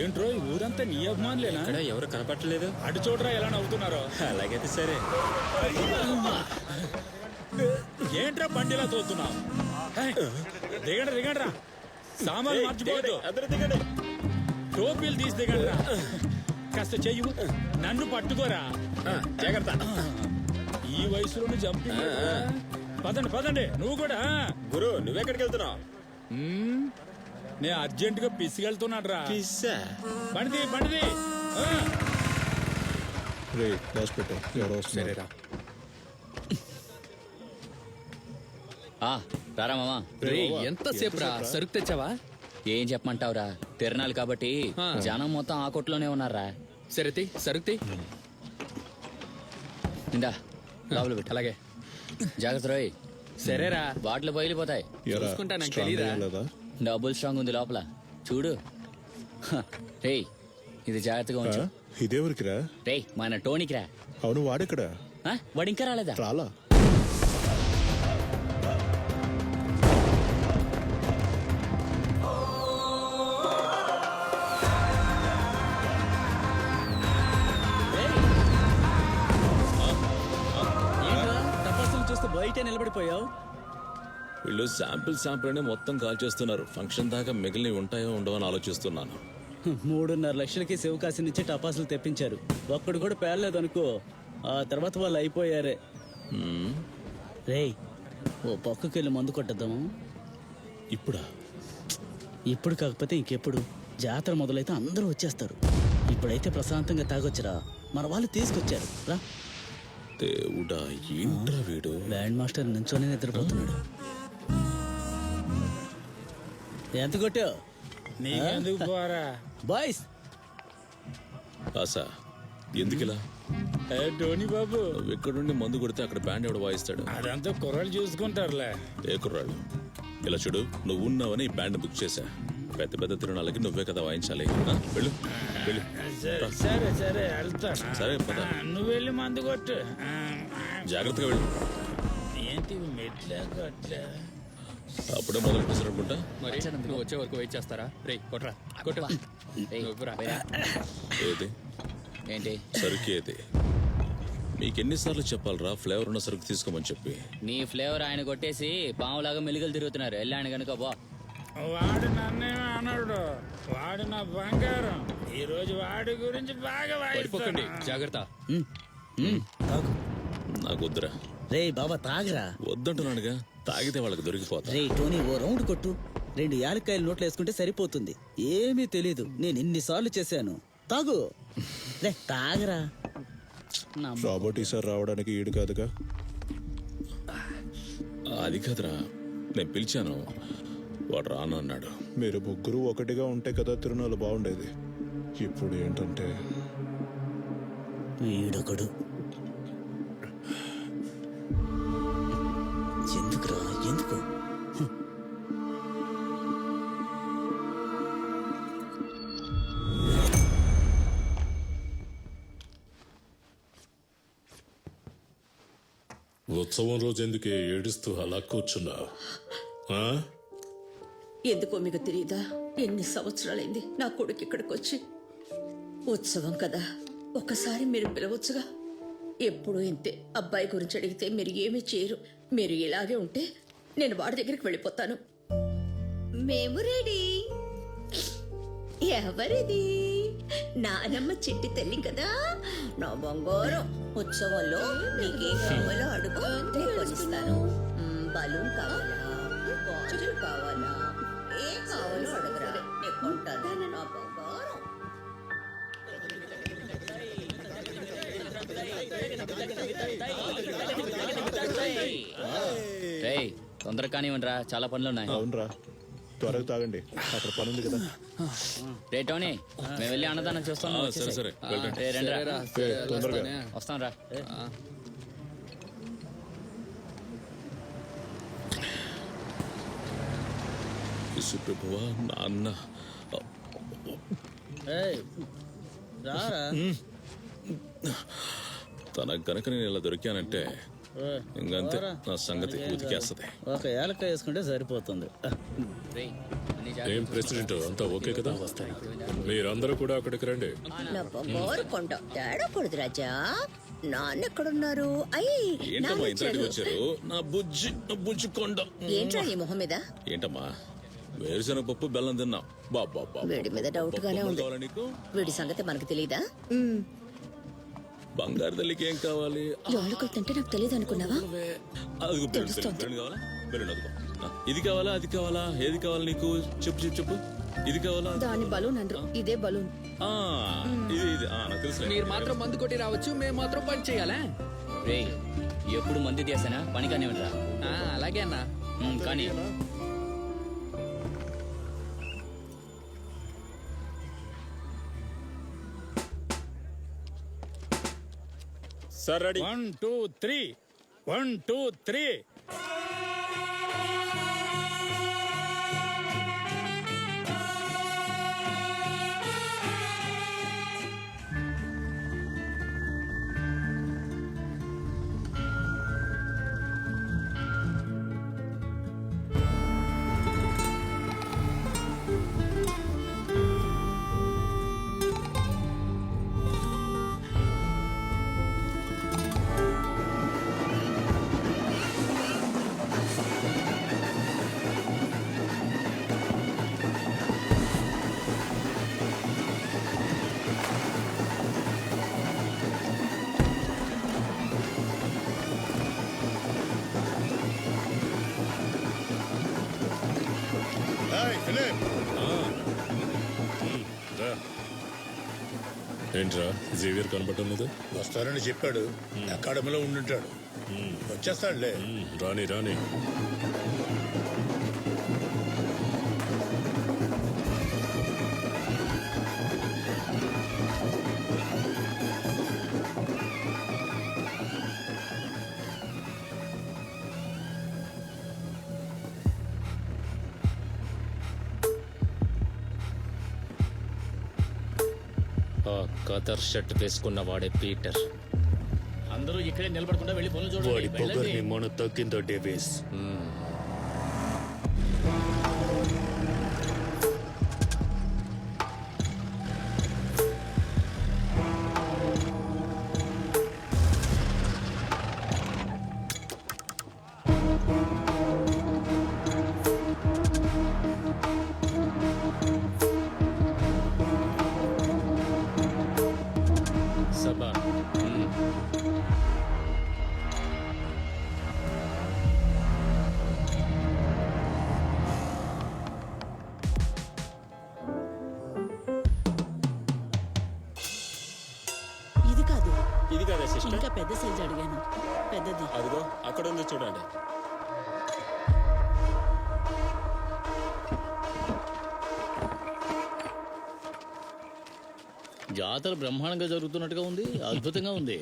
ఏంట్రో ఈ ఊరంతా నీ అభిమానులేనా? ఇక్కడ ఎవరు కనపట్టలేదు అటు చూడరా ఎలా నవ్వుతున్నారో? అలాగైతే సరే. ఏంట్రా బండిలా తోలుతున్నావు దిగండి దిగండి రా సామాన్లు మర్చిపోవద్దు. అందరూ దిగండి. టోపీలు తీసి దిగండి రా కాస్త చెయ్యి నన్ను పట్టుకోరా. జాగ్రత్త. ఈ వయసులోనే జంపింగ్ పదండి పదండి నువ్వు కూడా గురు నువ్వెక్కడికి వెళ్తున్నావు. నేను అర్జెంట్గా పిసిగెళ్తున్నాడు రా పిస్సా? బండిది బండిది. ఆ. రే దాచి పెట్టు. ఎవరో వస్తున్నారు. సరేరా. ఆ రారా మామా. రేయ్, ఎంతసేపు రా సరుకు తెచ్చావా? ఏం చెప్పమంటావురా? తిరణాలు కాబట్టి ఆ. జనం మొత్తం ఆ కొట్లోనే ఉన్నారా సరే తీ, సరుకు తీ. ఇందా లోపల పెట్టు. అలాగే. జాగ్రత్త రోయ్. సరేరా. బాటిల్ బయలుపోతాయి. ఎరా, చూసుకుంటా, నాకు తెలీదా? లేదా డబుల్ స్ట్రాంగ్ ఉంది లోపల. చూడు. రేయ్ ఇది జాగ్రత్తగా? ఉంచు. ఇదేవరికిరా? రేయ్ మన టోనీకి రా అవును వాడెక్కడ? వాడు ఇంకా రాలేదా? రాలా. చూస్తూ బయట నిలబడిపోయావు? వీళ్ళు శాంపిల్ శాంపిల్ అనే మొత్తం కాల్ చేస్తున్నారు. ఫంక్షన్ దాకా మిగిలినవి ఉంటాయో ఉండవో అని ఆలోచిస్తున్నాను. మూడున్నర లక్షలకి శివకాశి నుంచి టపాసులు తెప్పించారు. ఒక్కడు కూడా పేర్లేదు అనుకో ఆ తర్వాత వాళ్ళు అయిపోయారే. రేయ్ ఓ పక్కకి వెళ్ళి మందు కొట్టద్దాము? ఇప్పుడా? ఇప్పుడు కాకపోతే ఇంకెప్పుడు? జాతర మొదలైతే అందరూ వచ్చేస్తారు. ఇప్పుడైతే ప్రశాంతంగా తాగొచ్చురా. మన వాళ్ళు తీసుకొచ్చారు. రా. దేవుడా ఏంట్రా వీడు? బ్యాండ్ మాస్టర్ నుంచోనే నిద్రపోతున్నాడు. ఎంత కొట్టావు. నీకెందుకు పోరా? బాయ్స్. ఆశా ఎందుకిలా? ఏ టోనీ బాబు. నువ్వు ఎక్కడుండి మందు కొడితే అక్కడ బ్యాండ్ ఎవడు వాయిస్తాడు? అదంతా కుర్రలు చూసుకుంటారులే. ఏ కుర్రాడు ఇలా చూడు నువ్వు ఉన్నావని ఈ బ్యాండ్ బుక్ చేశా. పెద్ద పెద్ద తిరునాళ్ళకి నువ్వే కదా వాయించాలి. ఆ, వెళ్ళు వెళ్ళు. సరే సరే సరే వెళ్తాను. సరే, పద. ఆ, నువ్వు వెళ్ళి మందు కొట్టు. ఆ, జాగ్రత్తగా వెళ్ళు. ఏంటి ఇవి మెట్లే కొట్లే అప్పుడే మొదలు పెట్టేసారనుకుంటా మరి నువ్వు వచ్చే వరకు వెయిట్ చేస్తారా? రే కొట్రా. కొట్టు. రేయ్, నువ్వురా. పోయిరా. ఏది? ఏంటి? సరుకు ఏది? మీకు ఎన్నిసార్లు చెప్పాలరా? ఫ్లేవర్ ఉన్న సరుకు తీసుకోమని చెప్పి. నీ ఫ్లేవర్ ఆయన కొట్టేసి పాములాగా మెలుగులు తిరుగుతున్నారు. వెళ్ళాను కనుక బా వాడు నన్నే అన్నాడు వాడు నా బంగారం. ఈ రోజు వాడి గురించి బాగా పడిపోకండి. వాయిస్తాను జాగ్రత్త నాకు వద్దురా. రేయ్ బాబా తాగరా? వద్దంటున్నానుగా. తాగితే వాళ్ళకి దొరికిపోతా. రే టోనీ ఓ రౌండ్ కొట్టు. రెండు యాలక్కాయలు నోట్లు వేసుకుంటే సరిపోతుంది. ఏమీ తెలీదు. నేను ఇన్నిసార్లు చేశాను. తాగు. రే తాగరా. నా రాబోట్ ఈసారి రావడానికి ఈడు కాదుగా? అది కాదురా. నేను పిలిచాను. వాడు రాను అన్నాడు. మీరు ముగ్గురు ఒకటిగా ఉంటే కదా తిరునాలు బాగుండేది. ఇప్పుడు ఏంటంటే? వీడొకడు ఉత్సవం రోజు ఎందుకే ఏడుస్తూ అలా కూర్చున్నావు? ఆ? ఎందుకో మీకు తెలియదా ఎన్ని సంవత్సరాలైంది నా కొడుకు ఇక్కడికి వచ్చి ఉత్సవం కదా. ఒకసారి మీరు పిలవచ్చుగా. ఎప్పుడూ ఇంతే. అబ్బాయి గురించి అడిగితే మీరు ఏమీ చేయరు. మీరు ఇలాగే ఉంటే నేను వాడి దగ్గరికి వెళ్ళిపోతాను. మేము రెడీ. ఎవరిది? నానమ్మ చిట్టి తల్లి కదా? నా బంగారం ఉత్సవంలో నీకేం కావాలో అడుగు? నేను కొనిస్తాను. మ్, బలూన్ కావాలా? గాజులు కావాలా? ఏం కావాలో అడగరా. నేను కొంటాను నా బంగారం. రేయ్ తొందరగా కానివ్వండి రా చాలా పనులు ఉన్నాయి అవునరా. త్వరగా తాగండి. అక్కడ పని ఉంది కదా. రే టోనీ మేము వెళ్ళి అన్నదానం చూస్తాం. సరే సరే వెళ్ళండి. రే రండి సరేరా, రా సరే, తొందరగా. వస్తాం రా. ప్రభువా నాన్న. రారా? తన గనక నేను ఇలా దొరికానంటే ఏ, ఇంకంతే. నా సంగతి ఉతికేస్తది. ఒక ఏలక్కాయ వేసుకుంటే సరిపోతుంది. ఏం ప్రెసిడెంట్? అంతా ఓకే కదా? మీరందరూ కూడా అక్కడికి రండి. నా బంగారు కొండ. తేడా పడదు రాజా. నాన్న ఎక్కడున్నారు? అయ్యి ఏంటమ్మా ఇంతటికి వచ్చారు? నా బుజ్జి నా బుజ్జి కొండ. ఏంట్రా నీ మొహం మీద? ఏంటమ్మా? వేరుశనగ పప్పు బెల్లం తిన్నాం. బాబా వీడి మీద డౌట్ గానే ఉంది. వీడి సంగతి మనకు తెలీదా? బంగారు తల్లికి ఏం కావాలి? తింటే నాకు తెలియదు అనుకున్నావా? అదిగో బెలూన్, తెలుస్తోంది. బెలూన్ కావాలా? బెలూన్ అదిగో ఆ, ఇది కావాలా అది కావాలా? ఏది కావాలి నీకు? చెప్పు చెప్పు చెప్పు. ఇది కావాలా? దాని బలూన్ అందరు ఇదే బలూన్. ఆ, ఇది ఇది. ఆ, నాకు తెలుసు మీరు మాత్రం మందు కొట్టి రావచ్చు మేము మాత్రం పని చేయాలా? రేయ్ ఎప్పుడు మంది చేసానా పని కానీ రా ఆ, అలాగే అన్నా. కానీ sir ready. One two three. One two three. ఏంట్రా? జీవియర్ కనపడటం లేదు? వస్తారని చెప్పాడు. అకాడమీలో ఉండుంటాడు. వచ్చేస్తాడులే. రాని రాని. ఆ కదర్ షర్ట్ వేసుకున్న వాడే పీటర్. అందరూ ఇక్కడే నిలబడకుండా వెళ్ళి పనులు వాడి చూడండి పొగర్ని వెళ్ళండి. మన తగ్గిందో డేవిస్ సభ うん。జాతర బ్రహ్మాండంగా జరుగుతున్నట్టుగా ఉంది అద్భుతంగా ఉంది.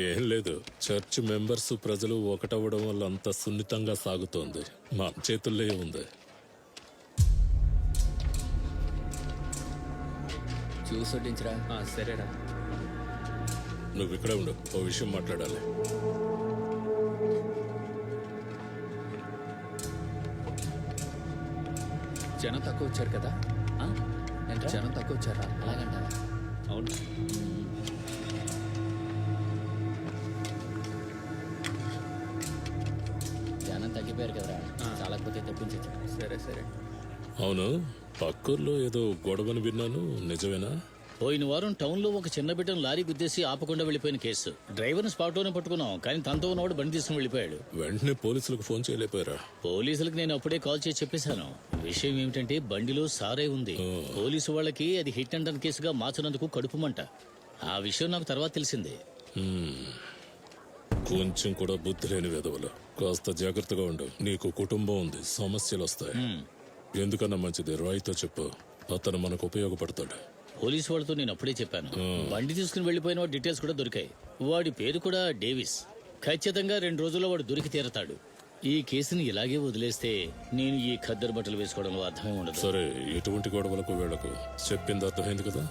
ఏం లేదు. చర్చ్ మెంబర్స్ ప్రజలు ఒకటవ్వడం వల్ల అంత సున్నితంగా సాగుతోంది. మా చేతుల్లో ఉంది చూసొడ్డించరా ఆ, సరేరా. నువ్వు ఇక్కడే ఉండు. ఓ విషయం మాట్లాడాలి. జనం తక్కువ వచ్చారు కదా? జనం తక్కువ వచ్చారా? అలాగంటావా అవును. జనం తగ్గిపోయారు కదరా. చాలా పోతే తెప్పించచ్చు. సరే సరే. అవును పక్కూర్లో ఏదో గొడవని విన్నాను నిజమేనా? పోయిన వారం టౌన్లో ఒక చిన్న బిడ్డను లారీ గుద్దేసి ఆపకుండా వెళ్ళిపోయిన కేసు. డ్రైవర్ని స్పాట్లోనే పట్టుకున్నాం కానీ తనతో ఉన్నవాడు బండి తీసుకుని వెళ్ళిపోయాడు. వెంటనే పోలీసులకు ఫోన్ చేయలేకపోయారా? పోలీసులకు నేను అప్పుడే కాల్ చేసి చెప్పేశాను. విషయం ఏమిటంటే బండిలో సారే ఉంది. పోలీసు వాళ్ళకి అది హిట్ అండ్ రన్ కేసుగా మార్చినందుకు కడుపు మంట ఆ విషయం నాకు తర్వాత తెలిసింది. కొంచెం కూడా బుద్ధి లేని వెదవలు కాస్త జాగ్రత్తగా ఉండు. నీకు కుటుంబం ఉంది సమస్యలు వస్తాయి ఎందుకన్నా మంచిది? రాయితో చెప్పు. అతను మనకు ఉపయోగపడతాడు. పోలీసు వాళ్ళతో నేను అప్పుడే చెప్పాను. బండి తీసుకుని వెళ్ళిపోయిన వాడి డీటెయిల్స్ కూడా దొరికాయి. వాడి పేరు కూడా డేవిస్. ఖచ్చితంగా రెండు రోజుల్లో వాడు దొరికి తీరతాడు. ఈ కేసుని ఇలాగే వదిలేస్తే నేను ఈ ఖద్దరు బట్టలు వేసుకోవడంలో అర్థమే ఉండదు. సరే ఎటువంటి గొడవలకు వీళ్ళకు? చెప్పింది అర్థమైంది కదా?